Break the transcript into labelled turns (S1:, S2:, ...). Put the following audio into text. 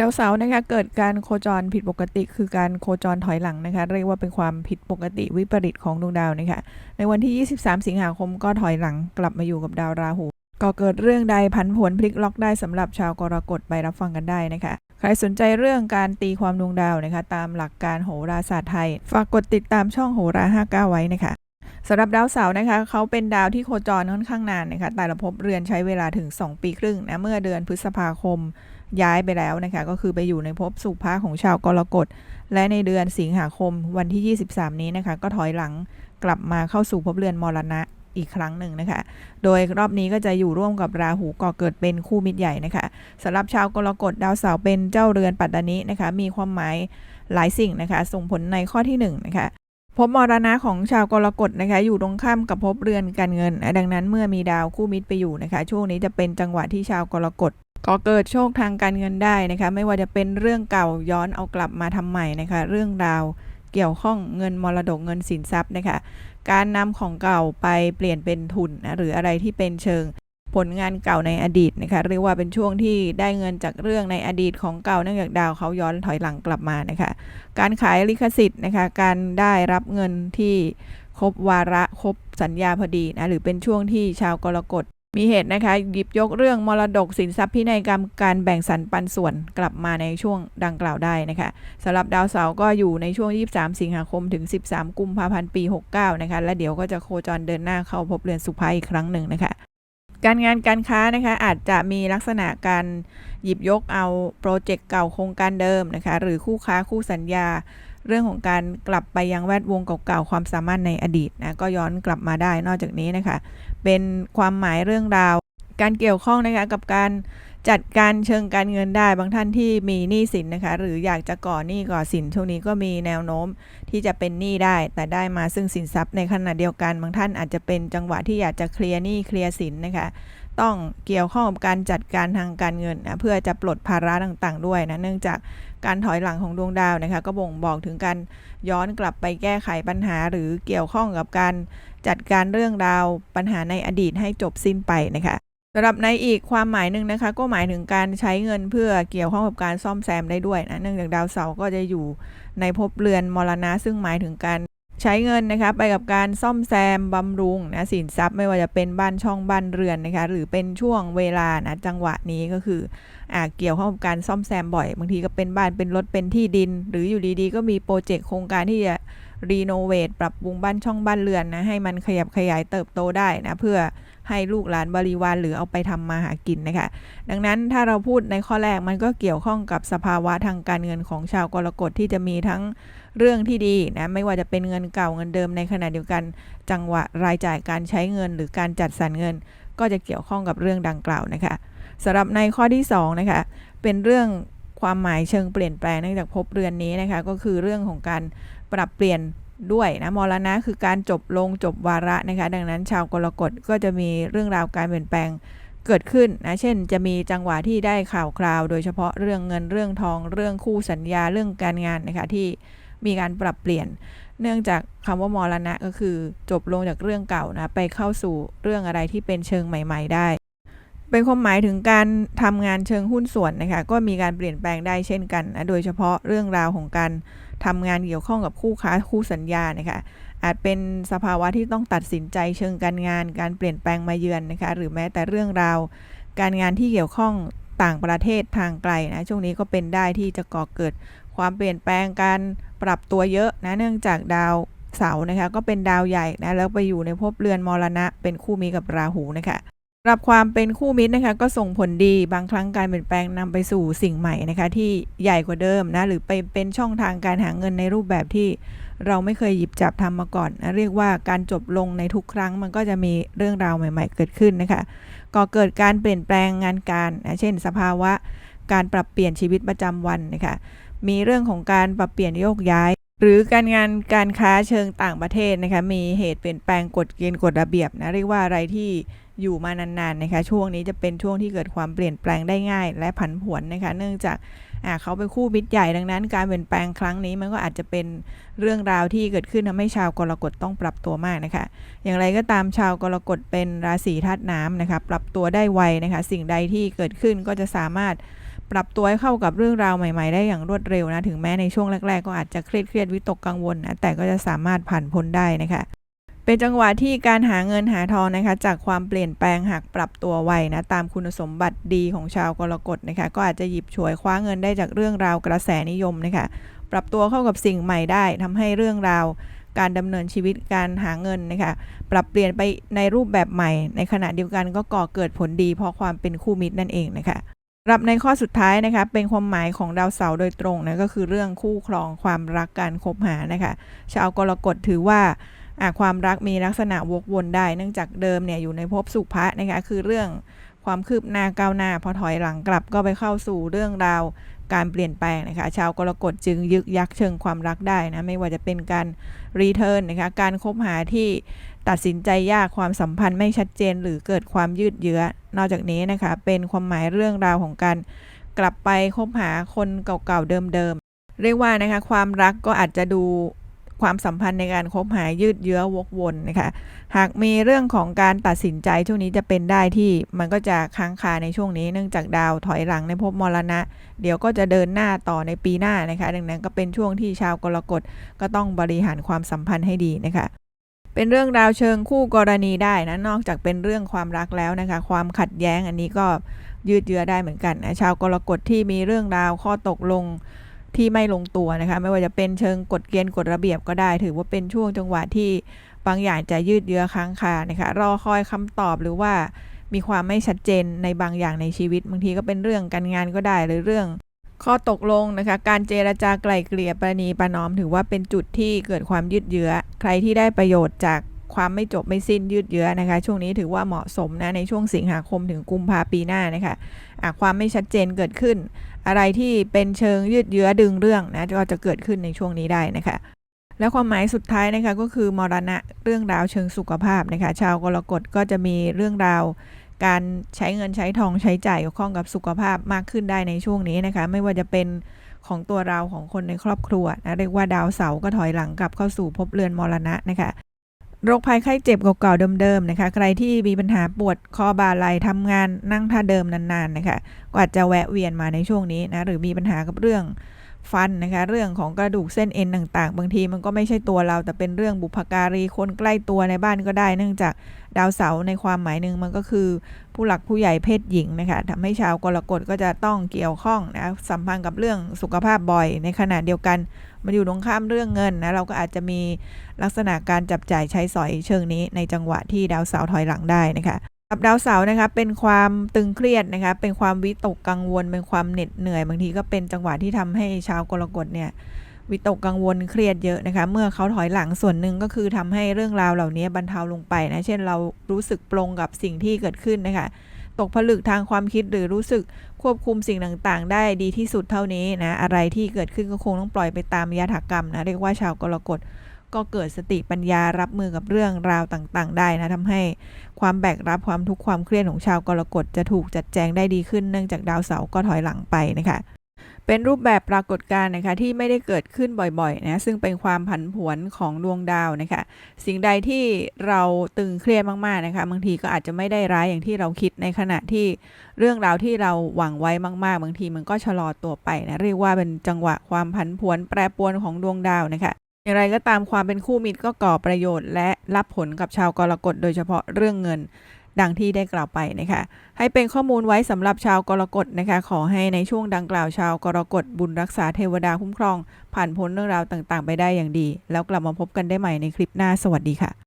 S1: ดาวเสาร์นะคะเกิดการโคจรผิดปกติ คือการโคจรถอยหลังนะคะ เรียกว่าเป็นความผิดปกติวิปริตของดวงดาวนะคะในวันที่ 23 สิงหาคมก็ถอยหลังกลับมาอยู่กับดาวราหูก็เกิดเรื่องใดพันผวนพลิกล็อกได้สำหรับชาวกรกฎไปรับฟังกันได้นะคะ ใครสนใจเรื่องการตีความดวงดาวนะคะ ตามหลักการโหราศาสตร์ไทย ฝากกดติดตามช่องโหรา 59 ไว้นะคะสำหรับดาวเสาร์นะคะเขาเป็นดาวที่โคจรค่อนข้างนานนะคะแต่ละภพเรือนใช้เวลาถึง 2 ปีครึ่งนะเมื่อเดือนพฤษภาคม ย้ายไปแล้วนะคะ ก็คือไปอยู่ในภพสุภาของชาวกรกฎ และในเดือนสิงหาคมวันที่ 23 นี้นะคะ ก็ถอยหลังกลับมาเข้าสู่ภพเรือนมรณะอีกครั้งหนึ่งนะคะ โดยรอบนี้ก็จะอยู่ร่วมกับราหูก่อเกิดเป็นคู่มิตรใหญ่นะคะสำหรับชาวกรกฎดาวเสาร์เป็นเจ้าเรือนปัตตานินะคะ มีความหมายหลายสิ่งนะคะ ส่งผลในข้อที่1นงนะคะภพมรณะของชาวกรกฎนะคะ อยู่ตรงข้ามกับภพเรือนการเงิน ดังนั้นเมื่อมีดาวคู่มิตรไปอยู่นะคะ ช่วงนี้จะเป็นจังหวะที่ชาวกรกฎ ก็เกิดโชคทางการเงินได้นะคะ ไม่ว่าจะเป็นเรื่องเก่าย้อนเอากลับมาทำใหม่นะคะ เรื่องราวเกี่ยวข้องเงินมรดกเงินสินทรัพย์นะคะ การนำของเก่าไปเปลี่ยนเป็นทุนนะหรืออะไรที่เป็นเชิงผลงานเก่าในอดีตนะคะเรียกว่าเป็นช่วงที่ได้เงินจากเรื่องในอดีตของเก่าเนื่องจากดาวเขาย้อนถอยหลังกลับมานะคะ การขายลิขสิทธิ์นะคะ การได้รับเงินที่ครบวาระครบสัญญาพอดีนะหรือเป็นช่วงที่ชาวกรกฎ มีเหตุนะคะหยิบยกเรื่องมรดกสินทรัพย์พินัยกรรมการแบ่งสรรปันส่วนกลับมาในช่วงดังกล่าวได้นะคะสำหรับดาวเสาร์ก็อยู่ในช่วง 23 สิงหาคมถึง 13 กุมภาพันธ์ปี 69 นะคะ และเดี๋ยวก็จะโคจรเดินหน้าเข้าพบเรือนสุภาอีกครั้งหนึ่งนะคะการงานการค้านะคะอาจจะมีลักษณะการหยิบยกเอาโปรเจกต์เก่าโครงการเดิมนะคะหรือคู่ค้าคู่สัญญา เรื่องของการกลับไปยังแวดวงเก่าๆความสามารถในอดีตนะก็ย้อนกลับมาได้นอกจากนี้นะคะ เป็นความหมายเรื่องราว การเกี่ยวข้องนะคะกับการจัดการเชิงการเงินได้บางท่านที่มีหนี้สินนะคะ หรืออยากจะก่อหนี้ก่อสินช่วงนี้ก็มีแนวโน้มที่จะเป็นหนี้ได้ แต่ได้มาซึ่งสินทรัพย์ในขณะเดียวกัน บางท่านอาจจะเป็นจังหวะที่อยากจะเคลียร์หนี้เคลียร์สินนะคะ ต้องเกี่ยวข้องกับการจัดการทางการเงินนะเพื่อจะปลดภาระต่างๆ ด้วยนะเนื่องจาก การถอยหลังของดวงดาวนะคะก็บ่งบอกถึงการย้อนกลับไปแก้ไขปัญหา หรือเกี่ยวข้องกับการจัดการเรื่องราวปัญหาในอดีตให้จบสิ้นไปนะคะสำหรับในอีกความหมายหนึ่งนะคะ ก็หมายถึงการใช้เงินเพื่อเกี่ยวข้องกับการซ่อมแซมได้ด้วยนะเนื่องจากดาวเสาร์ก็จะอยู่ในภพเรือนมรณะซึ่งหมายถึงการ ใช้เงินนะคะไปกับการซ่อมแซมบำรุงนะสินทรัพย์ไม่ว่าจะเป็นบ้านช่องบ้านเรือนนะคะหรือเป็นช่วงเวลานะจังหวะนี้ก็คืออ่าเกี่ยวข้องกับการซ่อมแซมบ่อยบางทีก็เป็นบ้านเป็นรถเป็นที่ดิน หรืออยู่ดีๆ ก็มีโปรเจกต์โครงการที่จะรีโนเวทปรับปรุงบ้านช่องบ้านเรือนนะให้มันขยับขยายเติบโตได้นะเพื่อให้ลูกหลานบริวารหรือเอาไปทำมาหากินนะคะดังนั้นถ้าเราพูดในข้อแรกมันก็เกี่ยวข้องกับสภาวะทางการเงินของชาวกรกฎที่จะมีทั้ง เรื่องที่ดีนะไม่ว่าจะเป็นเงินเก่าเงินเดิมในขณะเดียวกัน จังหวะรายจ่ายการใช้เงิน หรือการจัดสรรเงิน ก็จะเกี่ยวข้องกับเรื่องดังกล่าวนะคะสำหรับในข้อที่2นะคะเป็นเรื่องความหมายเชิงเปลี่ยนแปลงเนื่องจากพบเรือนนี้นะคะก็คือเรื่องของการปรับเปลี่ยนด้วยนะมรณะคือการจบลงจบวาระนะคะดังนั้นชาวกรกฎก็จะมีเรื่องราวการเปลี่ยนแปลงเกิดขึ้นนะเช่น จะมีจังหวะที่ได้ข่าวคราว โดยเฉพาะเรื่องเงินเรื่องทอง เรื่องคู่สัญญาเรื่องการงานนะคะที่ มีการปรับเปลี่ยน เนื่องจากคำว่ามรณะก็คือจบลงจากเรื่องเก่านะไปเข้าสู่เรื่องอะไรที่เป็นเชิงใหม่ ๆ ได้ เป็นความหมายถึงการทำงานเชิงหุ้นส่วนนะคะก็มีการเปลี่ยนแปลงได้เช่นกันนะโดยเฉพาะเรื่องราวของการทำงานเกี่ยวข้องกับคู่ค้าคู่สัญญานะคะอาจเป็นสภาวะที่ต้องตัดสินใจเชิงการงาน การเปลี่ยนแปลงมาเยือนนะคะหรือแม้แต่เรื่องราว การงานที่เกี่ยวข้องต่างประเทศทางไกลนะช่วงนี้ก็เป็นได้ที่จะก่อเกิด ความเปลี่ยนแปลงการปรับตัวเยอะนะเนื่องจากดาวเสาร์นะคะก็เป็นดาวใหญ่นะแล้วไปอยู่ในภพเรือนมรณะ เป็นคู่มีกับราหูนะคะสำหรับความเป็นคู่มิตรนะคะก็ส่งผลดีบางครั้งการเปลี่ยนแปลงนำไปสู่สิ่งใหม่นะคะที่ใหญ่กว่าเดิมนะหรือไปเป็นช่องทางการหาเงินในรูปแบบที่เราไม่เคยหยิบจับทำมาก่อนนะเรียกว่าการจบลงในทุกครั้งมันก็จะมีเรื่องราวใหม่ ๆ เกิดขึ้นนะคะก็เกิดการเปลี่ยนแปลงงานการนะเช่น สภาวะการปรับเปลี่ยนชีวิตประจำวันนะคะ มีเรื่องของการปรับเปลี่ยนโยกย้าย หรือการงานการค้าเชิงต่างประเทศนะคะมีเหตุเปลี่ยนแปลงกฎเกณฑ์กฎระเบียบนะเรียกว่าอะไรที่อยู่มานานๆนะคะช่วงนี้จะเป็นช่วงที่เกิดความเปลี่ยนแปลงได้ง่าย และผันผวนนะคะเนื่องจากเขาเป็นคู่มิตรใหญ่ดังนั้น การเปลี่ยนแปลงครั้งนี้มันก็อาจจะเป็นเรื่องราวที่เกิดขึ้นทำให้ชาวกรกฎต้องปรับตัวมากนะคะ อย่างไรก็ตามชาวกรกฎเป็นราศีธาตุน้ำนะคะปรับตัวได้ไวนะคะสิ่งใดที่เกิดขึ้นก็จะสามารถ ปรับตัวให้เข้ากับเรื่องราวใหม่ ๆ ได้อย่างรวดเร็วนะ ถึงแม้ในช่วงแรก ๆ ก็อาจจะเครียดเครียดวิตกกังวลนะ แต่ก็จะสามารถผ่านพ้นได้นะคะ เป็นจังหวะที่การหาเงินหาทองนะคะ จากความเปลี่ยนแปลงหากปรับตัวไวนะ ตามคุณสมบัติดีของชาวกรกฎนะคะ ก็อาจจะหยิบฉวยคว้าเงินได้จากเรื่องราวกระแสนิยมนะคะ ปรับตัวเข้ากับสิ่งใหม่ได้ทำให้เรื่องราวการดำเนินชีวิตการหาเงินนะคะ ปรับเปลี่ยนไปในรูปแบบใหม่ ในขณะเดียวกันก็ก่อเกิดผลดีเพราะความเป็นคู่มิตรนั่นเองนะคะ รับในข้อสุดท้ายนะคะเป็นความหมายของดาวเสาร์โดยตรงนะก็คือเรื่องคู่ครองความรักการคบหานะคะชาวกรกฎถือว่าความรักมีลักษณะวกวนได้ เนื่องจากเดิมเนี่ยอยู่ในภพสุภะนะคะคือเรื่องความคืบหน้าก้าวหน้า พอถอยหลังกลับก็ไปเข้าสู่เรื่องราวการเปลี่ยนแปลงนะคะชาวกรกฎจึงยึกยักเชิงความรักได้นะไม่ว่าจะเป็นการรีเทิร์นนะคะการคบหาที่ ตัดสินใจยากความสัมพันธ์ไม่ชัดเจนหรือเกิดความยืดเยื้อ นอกจากนี้นะคะ เป็นความหมายเรื่องราวของการกลับไปคบหาคนเก่าๆเดิมๆเรียกว่านะคะความรักก็อาจจะดูความสัมพันธ์ในการคบหายืดเยื้อวกวนนะคะหากมีเรื่องของการตัดสินใจช่วงนี้จะเป็นได้ที่มันก็จะค้างคาในช่วงนี้ เนื่องจากดาวถอยหลังในภพมรณะ เดี๋ยวก็จะเดินหน้าต่อในปีหน้านะคะ ดังนั้นก็เป็นช่วงที่ชาวกรกฎก็ต้องบริหารความสัมพันธ์ให้ดีนะคะ เป็นเรื่องราวเชิงคู่กรณีได้นะนอกจากเป็นเรื่องความรักแล้วนะคะ ความขัดแย้งอันนี้ก็ยืดเยื้อได้เหมือนกันนะชาวกรกฎที่มีเรื่องราวข้อตกลงที่ไม่ลงตัวนะคะ ไม่ว่าจะเป็นเชิงกฎเกณฑ์กฎระเบียบก็ได้ ถือว่าเป็นช่วงจังหวะที่บางอย่างจะยืดเยื้อค้างคานะคะรอคอยคำตอบหรือว่ามีความไม่ชัดเจนในบางอย่างในชีวิต บางทีก็เป็นเรื่องการงานก็ได้หรือเรื่อง ข้อตกลงนะคะการเจรจาไกล่เกลี่ยประนีประนอม ถือว่าเป็นจุดที่เกิดความยืดเยื้อ ใครที่ได้ประโยชน์จากความไม่จบไม่สิ้นยืดเยื้อนะคะ ช่วงนี้ถือว่าเหมาะสมนะในช่วงสิงหาคมถึงกุมภาปีหน้านะคะะความไม่ชัดเจนเกิดขึ้น อะไรที่เป็นเชิงยืดเยื้อดึงเรื่องนะก็จะเกิดขึ้นในช่วงนี้ได้นะคะและความหมายสุดท้ายนะคะก็คือมรณะเรื่องราวเชิงสุขภาพนะคะ ชาวกรกฎก็จะมีเรื่องราว การใช้เงินใช้ทองใช้จ่ายเกี่ยวข้องกับสุขภาพมากขึ้นได้ในช่วงนี้นะคะ ไม่ว่าจะเป็นของตัวเราของคนในครอบครัวนะเรียกว่าดาวเสาร์ก็ถอยหลังกลับเข้าสู่ภพเรือนมรณะนะคะโรคภัยไข้เจ็บเก่าๆเดิมๆนะคะ ใครที่มีปัญหาปวดคอบ่าไหล่ทำงานนั่งท่าเดิมนานๆนะคะก็อาจจะแวะเวียนมาในช่วงนี้นะหรือมีปัญหากับเรื่องฟันนะคะ เรื่องของกระดูกเส้นเอ็นต่างๆ บางทีมันก็ไม่ใช่ตัวเราแต่เป็นเรื่องบุพการีคนใกล้ตัวในบ้านก็ได้ เนื่องจาก ดาวเสาร์ในความหมายหนึ่งมันก็คือผู้หลักผู้ใหญ่เพศหญิงนะคะทำให้ชาวกรกฎก็จะต้องเกี่ยวข้องนะสัมพันธ์กับเรื่องสุขภาพบ่อย ในขณะเดียวกันมันอยู่ตรงข้ามเรื่องเงินนะเราก็อาจจะมีลักษณะการจับจ่ายใช้สอยเชิงนี้ ในจังหวะที่ดาวเสาร์ถอยหลังได้นะคะกับดาวเสาร์นะคะเป็นความตึงเครียดนะคะเป็นความวิตกกังวลเป็นความเหน็ดเหนื่อยบางทีก็เป็นจังหวะที่ทำให้ชาวกรกฎเนี่ย วิตกกังวลเครียดเยอะนะคะ เมื่อเขาถอยหลังส่วนหนึ่งก็คือทำให้เรื่องราวเหล่านี้บรรเทาลงไปนะ เช่นเรารู้สึกปลงกับสิ่งที่เกิดขึ้นนะคะ ตกผลึกทางความคิดหรือรู้สึกควบคุมสิ่งต่างๆ ได้ดีที่สุดเท่านี้นะ อะไรที่เกิดขึ้นก็คงต้องปล่อยไปตามยถากรรมนะ เรียกว่าชาวกรกฎก็เกิดสติปัญญารับมือกับเรื่องราวต่างๆ ได้นะทำให้ความแบกรับความทุกข์ความเครียดของชาวกรกฎจะถูกจัดแจงได้ดีขึ้น เนื่องจากดาวเสาร์ก็ถอยหลังไปนะคะ เป็นรูปแบบปรากฏการณ์นะคะที่ไม่ได้เกิดขึ้นบ่อยๆนะซึ่งเป็นความผันผวนของดวงดาวนะคะสิ่งใดที่เราตึงเครียดมากๆนะคะบางทีก็อาจจะไม่ได้ร้ายอย่างที่เราคิดในขณะที่เรื่องราวที่เราหวังไว้มากๆ บางทีมันก็ชะลอตัวไปนะเรียกว่าเป็นจังหวะความผันผวนแปรปรวนของดวงดาวนะคะอย่างไรก็ตามความเป็นคู่มิตรก็ก่อประโยชน์ และรับผลกับชาวกรกฎโดยเฉพาะเรื่องเงิน ดังที่ได้กล่าวไปนะคะให้เป็นข้อมูลไว้สำหรับชาวกรกฎนะคะขอให้ในช่วงดังกล่าวชาวกรกฎบุญรักษาเทวดาคุ้มครอง ผ่านพ้นเรื่องราวต่างๆ ไปได้อย่างดี แล้วกลับมาพบกันได้ใหม่ในคลิปหน้าสวัสดีค่ะ